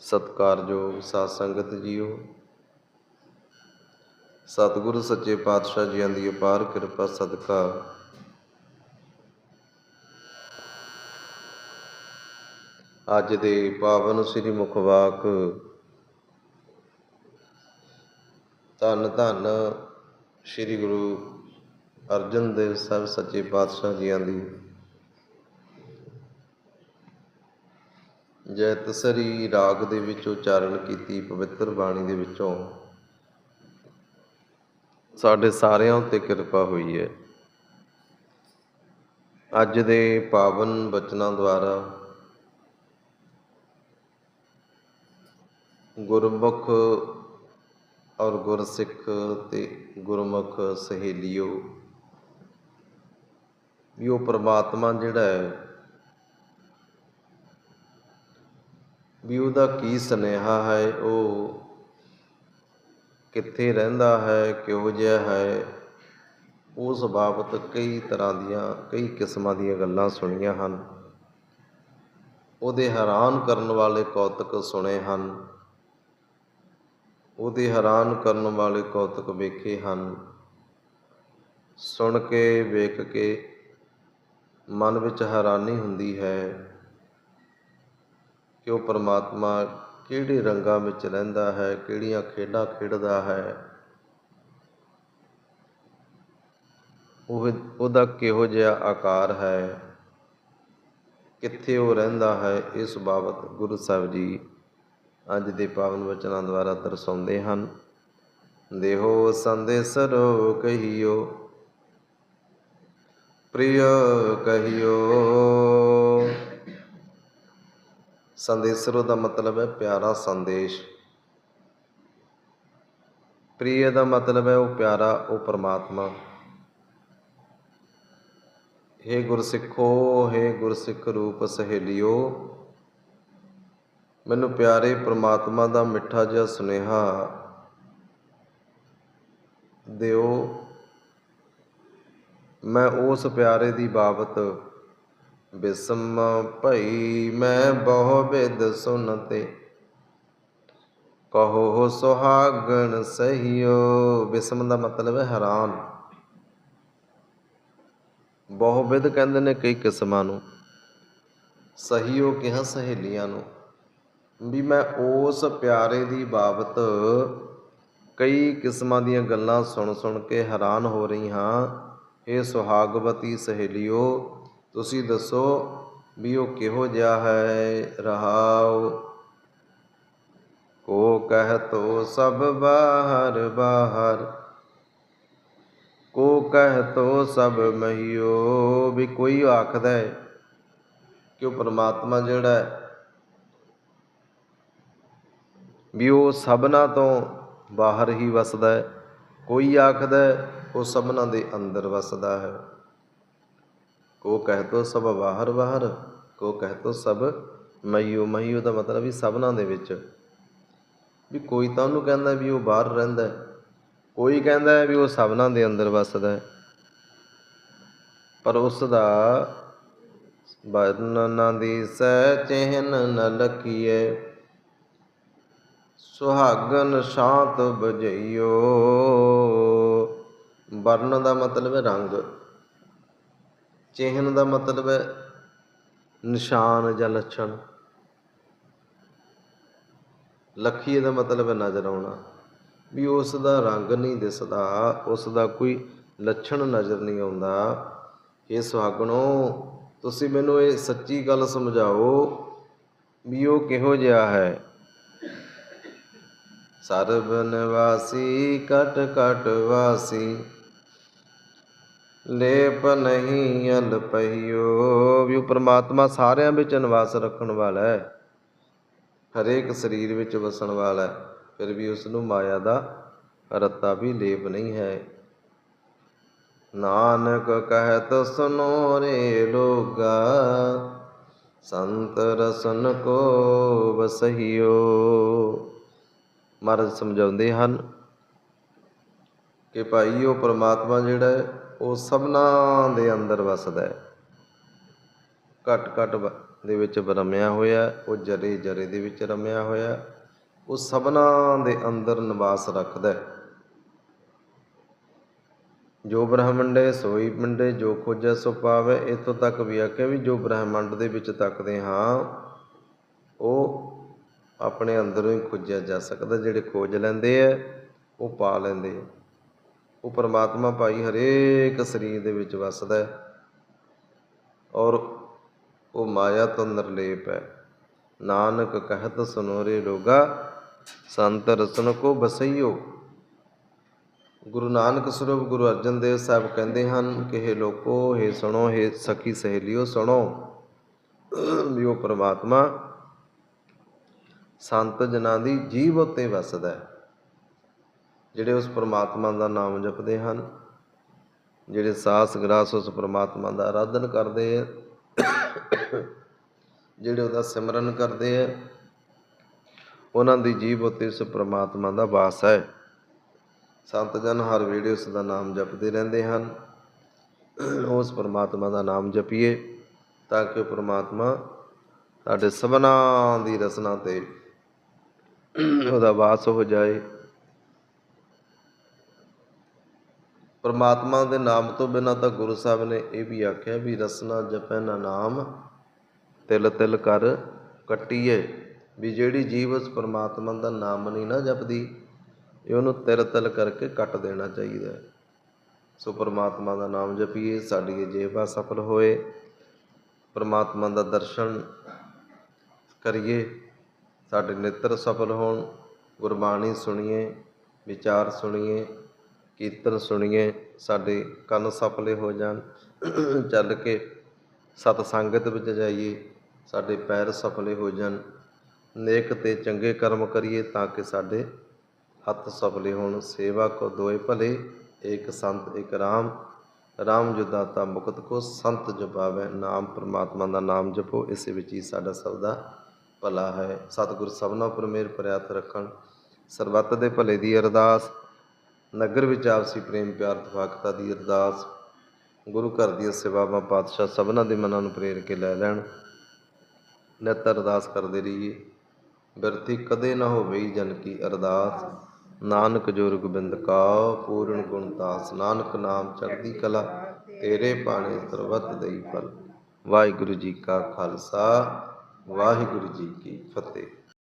ਸਤਿਕਾਰਯੋਗ ਸਾਧ ਸੰਗਤ ਜੀਓ। ਸਤਿਗੁਰੂ ਸੱਚੇ ਪਾਤਸ਼ਾਹ ਜੀਆਂ ਦੀ ਅਪਾਰ ਕਿਰਪਾ, ਸਦਕਾ। ਅੱਜ ਦੇ ਪਾਵਨ ਸ੍ਰੀ ਮੁਖਵਾਕ ਧੰਨ ਧੰਨ ਸ੍ਰੀ ਗੁਰੂ ਅਰਜਨ ਦੇਵ ਸਾਹਿਬ ਸੱਚੇ ਪਾਤਸ਼ਾਹ ਜੀਆਂ ਦੀ। ਜੈ ਤਸਰੀ ਰਾਗ ਦੇ ਵਿੱਚ ਉਚਾਰਨ ਕੀਤੀ, ਪਵਿੱਤਰ ਬਾਣੀ ਦੇ ਵਿੱਚੋਂ। ਸਾਡੇ ਸਾਰਿਆਂ ਉੱਤੇ ਕਿਰਪਾ ਹੋਈ ਹੈ। ਅੱਜ ਦੇ ਪਾਵਨ ਬਚਨਾਂ ਦੁਆਰਾ ਗੁਰਮੁਖ ਔਰ ਗੁਰਸਿੱਖ ਤੇ ਗੁਰਮੁਖ ਸਹੇਲਿਓ ਵੀ ਉਹ ਪ੍ਰਮਾਤਮਾ ਜਿਹੜਾ ਹੈ ਵੀ ਉਹਦਾ ਕੀ ਸੁਨੇਹਾ ਹੈ, ਉਹ ਕਿੱਥੇ ਰਹਿੰਦਾ ਹੈ, ਕਿਹੋ ਜਿਹਾ ਹੈ ਉਸ ਬਾਬਤ ਕਈ ਤਰ੍ਹਾਂ ਦੀਆਂ, ਕਈ ਕਿਸਮਾਂ ਦੀਆਂ ਗੱਲਾਂ ਸੁਣੀਆਂ ਹਨ। ਉਹਦੇ ਹੈਰਾਨ ਕਰਨ ਵਾਲੇ ਕੌਤਕ ਸੁਣੇ ਹਨ। ਉਹਦੇ ਹੈਰਾਨ ਕਰਨ ਵਾਲੇ ਕੌਤਕ ਵੇਖੇ ਹਨ। ਸੁਣ ਕੇ, ਵੇਖ ਕੇ ਮਨ ਵਿੱਚ ਹੈਰਾਨੀ ਹੁੰਦੀ ਹੈ। ਕਿ ਉਹ ਪਰਮਾਤਮਾ ਕਿਹੜੇ ਰੰਗਾਂ ਵਿੱਚ ਰਹਿੰਦਾ ਹੈ, ਕਿਹੜੀਆਂ ਖੇਡਾਂ ਖੇਡਦਾ ਹੈ। ਉਹ ਉਹਦਾ ਕਿਹੋ ਜਿਹਾ ਆਕਾਰ ਹੈ, ਕਿੱਥੇ ਉਹ ਰਹਿੰਦਾ ਹੈ, ਇਸ ਬਾਬਤ ਗੁਰੂ ਸਾਹਿਬ ਜੀ ਅੱਜ ਦੇ ਪਾਵਨ ਵਚਨਾਂ ਦੁਆਰਾ ਦਰਸਾਉਂਦੇ ਹਨ। ਦੇਹੋ ਸੰਦੇਸਰੋ ਕਹੀਓ, ਪ੍ਰਿਯ ਕਹੀਓ। ਸੰਦੇਸਰੋ ਦਾ ਮਤਲਬ ਹੈ ਪਿਆਰਾ ਸੰਦੇਸ਼। ਪ੍ਰਿਯ ਦਾ ਮਤਲਬ ਹੈ ਉਹ ਪਿਆਰਾ, ਉਹ ਪਰਮਾਤਮਾ। ਹੇ ਗੁਰਸਿੱਖੋ, ਹੇ ਗੁਰਸਿੱਖ ਰੂਪ ਸਹੇਲਿਓ, ਮੈਨੂੰ ਪਿਆਰੇ ਪ੍ਰਮਾਤਮਾ ਦਾ ਮਿੱਠਾ ਜਿਹਾ ਸੁਨੇਹਾ ਦਿਓ। ਮੈਂ ਉਸ ਪਿਆਰੇ ਦੀ ਬਾਬਤ ਬਿਸਮ ਭਈ, ਮੈਂ ਬਹੁ ਬਿਦ ਸੁਨਤੇ। ਕਹੋ ਸੁਹਾਗਣ ਸਹੀਓ। ਬਿਸਮ ਦਾ ਮਤਲਬ ਹੈ ਹੈਰਾਨ। ਬਹੁ ਬਿਦ ਕਹਿੰਦੇ ਨੇ ਕਈ ਕਿਸਮਾਂ ਨੂੰ। ਸਹੀਓ ਕਿਹਾ ਸਹੇਲੀਆਂ ਨੂੰ। ਵੀ ਮੈਂ ਉਸ ਪਿਆਰੇ ਦੀ ਬਾਬਤ ਕਈ ਕਿਸਮਾਂ ਦੀਆਂ ਗੱਲਾਂ ਸੁਣ ਸੁਣ ਕੇ ਹੈਰਾਨ ਹੋ ਰਹੀ ਹਾਂ। ਇਹ ਸੁਹਾਗਵਤੀ ਸਹੇਲੀਓ ਤੁਸੀਂ ਦੱਸੋ ਵੀ ਉਹ ਕਿਹੋ ਜਿਹਾ ਹੈ? ਰਹਾਉ। ਕੋ ਕਹਿ ਤੋ ਸਭ ਬਾਹਰ ਬਾਹਰ। ਕੋ ਕਹਿ ਤੋ ਸਭ ਮਹੀਓ। ਵੀ ਕੋਈ ਆਖਦਾ ਹੈ ਕਿ ਉਹ ਪਰਮਾਤਮਾ ਜਿਹੜਾ ਹੈ, ਵੀ ਉਹ ਸਭਨਾ ਤੋਂ ਬਾਹਰ ਹੀ ਵਸਦਾ ਹੈ। ਕੋਈ ਆਖਦਾ ਉਹ ਸਭਨਾ ਦੇ ਅੰਦਰ ਵਸਦਾ ਹੈ। ਕੋ ਕਹਿ ਤੋ ਸਭ ਬਾਹਰ ਬਾਹਰ ਕੋ ਕਹਿ ਤੋ ਸਭ ਮਈਓ ਮਈਓ ਦਾ ਮਤਲਬ ਵੀ ਸਭਨਾਂ ਦੇ ਵਿੱਚ। ਵੀ ਕੋਈ ਤਾਂ ਉਹਨੂੰ ਕਹਿੰਦਾ ਵੀ ਉਹ ਬਾਹਰ ਰਹਿੰਦਾ ਕੋਈ ਕਹਿੰਦਾ ਵੀ ਉਹ ਸਭਨਾਂ ਦੇ ਅੰਦਰ ਵਸਦਾ ਹੈ। ਪਰ ਉਸ ਦਾ ਵਰਨਨਾ ਦੀ ਸਹਿ ਚਿਹਨ ਨ ਲਕੀਏ ਸੁਹਾਗਨ ਸ਼ਾਂਤ ਬਜਈਓ ਵਰਨ ਦਾ ਮਤਲਬ ਹੈ ਰੰਗ। ਚਿਹਨ ਦਾ ਮਤਲਬ ਹੈ ਨਿਸ਼ਾਨ ਜਾਂ ਲੱਛਣ। ਲਖੀਏ ਦਾ ਮਤਲਬ ਹੈ ਨਜ਼ਰ ਆਉਣਾ। ਵੀ ਉਸ ਦਾ ਰੰਗ ਨਹੀਂ ਦਿਸਦਾ, ਉਸ ਦਾ ਕੋਈ ਲੱਛਣ ਨਜ਼ਰ ਨਹੀਂ ਆਉਂਦਾ। ਇਹ ਸੁਹਾਗਣੋ, ਤੁਸੀਂ ਮੈਨੂੰ ਇਹ ਸੱਚੀ ਗੱਲ ਸਮਝਾਓ ਵੀ ਉਹ ਕਿਹੋ ਜਿਹਾ ਹੈ। ਸਰਬ ਨਿਵਾਸੀ ਕਟ ਕਟ ਵਾਸੀ ਲੇਪ ਨਹੀਂ ਅਲ ਪਈਓ। ਵੀ ਉਹ ਪ੍ਰਮਾਤਮਾ ਸਾਰਿਆਂ ਵਿੱਚ ਨਿਵਾਸ ਰੱਖਣ ਵਾਲਾ ਹੈ। ਹਰੇਕ ਸਰੀਰ ਵਿੱਚ ਵਸਣ ਵਾਲਾ ਹੈ। ਫਿਰ ਵੀ ਉਸ ਨੂੰ ਮਾਇਆ ਦਾ ਰੱਤਾ ਵੀ ਲੇਪ ਨਹੀਂ ਹੈ। ਨਾਨਕ ਕਹਿਤ ਸੁਨੋ ਰੇ ਲੋਗਾ, ਸੰਤ ਰਸਨ ਕੋ ਵਸਹਿਓ ਮਹਾਰਾਜ ਸਮਝਾਉਂਦੇ ਹਨ ਕਿ ਭਾਈ ਉਹ ਪਰਮਾਤਮਾ ਜਿਹੜਾ ਹੈ, ਉਹ ਸਭਨਾਂ ਦੇ ਅੰਦਰ ਵਸਦਾ ਹੈ। ਘਟ ਘਟ ਦੇ ਵਿੱਚ ਰਮਿਆ ਹੋਇਆ, ਉਹ ਜਰੇ ਜਰੇ ਦੇ ਵਿੱਚ ਰਮਿਆ ਹੋਇਆ, ਉਹ ਸਭਨਾਂ ਦੇ ਅੰਦਰ ਨਿਵਾਸ ਰੱਖਦਾ ਹੈ। ਜੋ ਬ੍ਰਹਮੰਡੇ ਸੋਈ ਮੰਡੇ ਜੋ ਖੋਜੈ ਸੋ ਪਾਵੇ ਇਤੋਂ ਤੱਕ ਵੀ ਆਖਿਆ ਵੀ ਜੋ ਬ੍ਰਹਮੰਡ ਦੇ ਵਿੱਚ ਤੱਕਦੇ ਹਾਂ, ਉਹ ਆਪਣੇ ਅੰਦਰੋਂ ਹੀ ਖੋਜਿਆ ਜਾ ਸਕਦਾ, ਜਿਹੜੇ ਖੋਜ ਲੈਂਦੇ ਆ ਉਹ ਪਾ ਲੈਂਦੇ ਆ ਉਹ ਪਰਮਾਤਮਾ ਭਾਈ ਹਰੇਕ ਸਰੀਰ ਦੇ ਵਿੱਚ ਵਸਦਾ ਹੈ ਔਰ ਉਹ ਮਾਇਆ ਤੋਂ ਨਿਰਲੇਪ ਹੈ। ਨਾਨਕ ਕਹਿਤ ਸੁਨੋਰੇ ਰੋਗਾ, ਸੰਤ ਰਸਨ ਕੋ ਬਸਈਓ। ਗੁਰੂ ਨਾਨਕ ਸਰੂਪ ਗੁਰੂ ਅਰਜਨ ਦੇਵ ਸਾਹਿਬ ਕਹਿੰਦੇ ਹਨ ਕਿ ਇਹ ਲੋਕੋ ਇਹ ਸੁਣੋ ਇਹ ਸਖੀ ਸਹੇਲਿਓ, ਸੁਣੋ। ਵੀ ਉਹ ਪ੍ਰਮਾਤਮਾ ਸੰਤ ਜਨਾਂ ਦੀ ਜੀਵ ਉੱਤੇ ਵਸਦਾ ਹੈ। ਜਿਹੜੇ ਉਸ ਪਰਮਾਤਮਾ ਦਾ ਨਾਮ ਜਪਦੇ ਹਨ, ਜਿਹੜੇ ਸਾਸ ਗਰਾਸ ਉਸ ਪਰਮਾਤਮਾ ਦਾ ਆਰਾਧਨ ਕਰਦੇ ਆ, ਜਿਹੜੇ ਉਹਦਾ ਸਿਮਰਨ ਕਰਦੇ ਆ, ਉਹਨਾਂ ਦੀ ਜੀਵ ਉਤੇ ਉਸ ਪਰਮਾਤਮਾ ਦਾ ਵਾਸ ਹੈ। ਸੰਤ ਜਨ ਹਰ ਵੇਲੇ ਉਸ ਦਾ ਨਾਮ ਜਪਦੇ ਰਹਿੰਦੇ ਹਨ। ਉਸ ਪਰਮਾਤਮਾ ਦਾ ਨਾਮ ਜਪੀਏ ਤਾਂ ਕਿ ਉਹ ਪ੍ਰਮਾਤਮਾ ਸਾਡੇ ਸਭਨਾਂ ਦੀ ਰਸਨਾ ਤੇ ਉਹਦਾ ਵਾਸ ਹੋ ਜਾਏ। ਪਰਮਾਤਮਾ ਦੇ ਨਾਮ ਤੋਂ ਬਿਨਾਂ ਤਾਂ ਗੁਰੂ ਸਾਹਿਬ ਨੇ ਇਹ ਵੀ ਆਖਿਆ ਵੀ ਰਸਨਾ ਜਪੈ ਨਾ ਨਾਮ, ਤਿਲ ਤਿਲ ਕਰ ਕੱਟੀਏ। ਵੀ ਜਿਹੜੀ ਜੀਵ ਉਸ ਪਰਮਾਤਮਾ ਦਾ ਨਾਮ ਨਹੀਂ ਨਾ ਜਪਦੀ, ਇਹ ਉਹਨੂੰ ਤਿਲ ਤਿਲ ਕਰਕੇ ਕੱਟ ਦੇਣਾ ਚਾਹੀਦਾ ਸੋ ਪਰਮਾਤਮਾ ਦਾ ਨਾਮ ਜਪੀਏ, ਸਾਡੀ ਇਹ ਜੀਵਾ ਸਫਲ ਹੋਏ। ਪਰਮਾਤਮਾ ਦਾ ਦਰਸ਼ਨ ਕਰੀਏ, ਸਾਡੇ ਨੇਤਰ ਸਫਲ ਹੋਣ, ਗੁਰਬਾਣੀ ਸੁਣੀਏ, ਵਿਚਾਰ ਸੁਣੀਏ। ਕੀਰਤਨ ਸੁਣੀਏ, ਸਾਡੇ ਕੰਨ ਸਫਲੇ ਹੋ ਜਾਣ। ਚੱਲ ਕੇ ਸਤ ਸੰਗਤ ਵਿੱਚ ਜਾਈਏ, ਸਾਡੇ ਪੈਰ ਸਫਲੇ ਹੋ ਜਾਣ। ਨੇਕ ਤੇ ਚੰਗੇ ਕਰਮ ਕਰੀਏ ਤਾਂ ਕਿ ਸਾਡੇ ਹੱਥ ਸਫਲੇ ਹੋਣ। ਸੇਵਾ ਕੋ ਦੋਏ ਭਲੇ, ਏਕ ਸੰਤ, ਏਕ ਰਾਮ। ਰਾਮ ਜੋ ਦਾਤਾ ਮੁਕਤ ਕੋ, ਸੰਤ ਜਪਾਵੇ ਨਾਮ। ਪ੍ਰਮਾਤਮਾ ਦਾ ਨਾਮ ਜਪੋ, ਇਸੇ ਵਿੱਚ ਹੀ ਸਾਡਾ ਸਭ ਦਾ ਭਲਾ ਹੈ। ਸਤਿਗੁਰ ਸਭਨਾ ਉੱਪਰ ਮਿਹਰ ਪ੍ਰਿਆਤ ਰੱਖਣ। ਸਰਬੱਤ ਦੇ ਭਲੇ ਦੀ ਅਰਦਾਸ। ਨਗਰ ਵਿੱਚ ਆਪਸੀ ਪ੍ਰੇਮ, ਪਿਆਰ ਤਫਾਕਤਾ ਦੀ ਅਰਦਾਸ, ਗੁਰੂ ਘਰ ਦੀਆਂ ਸੇਵਾਵਾਂ, ਪਾਤਸ਼ਾਹ ਸਭਨਾਂ ਦੇ ਮਨਾਂ ਨੂੰ ਪ੍ਰੇਰ ਕੇ ਲੈ ਲੈਣ। ਨਿਤ ਅਰਦਾਸ ਕਰਦੇ ਰਹੀਏ। ਬਿਰਤੀ ਕਦੇ ਨਾ ਹੋਵੇ ਜਨ ਕੀ ਅਰਦਾਸ। ਨਾਨਕ ਜੋ ਰਗੋਬਿੰਦ ਕਾ, ਪੂਰਨ ਗੁਣ ਦਾਸ। ਨਾਨਕ ਨਾਮ ਚੜ੍ਹਦੀ ਕਲਾ, ਤੇਰੇ ਬਾਣੇ ਸਰਬਤ ਦੇਈ ਫਲ। ਵਾਹਿਗੁਰੂ ਜੀ ਕਾ ਖਾਲਸਾ, ਵਾਹਿਗੁਰੂ ਜੀ ਕੀ ਫਤਿਹ।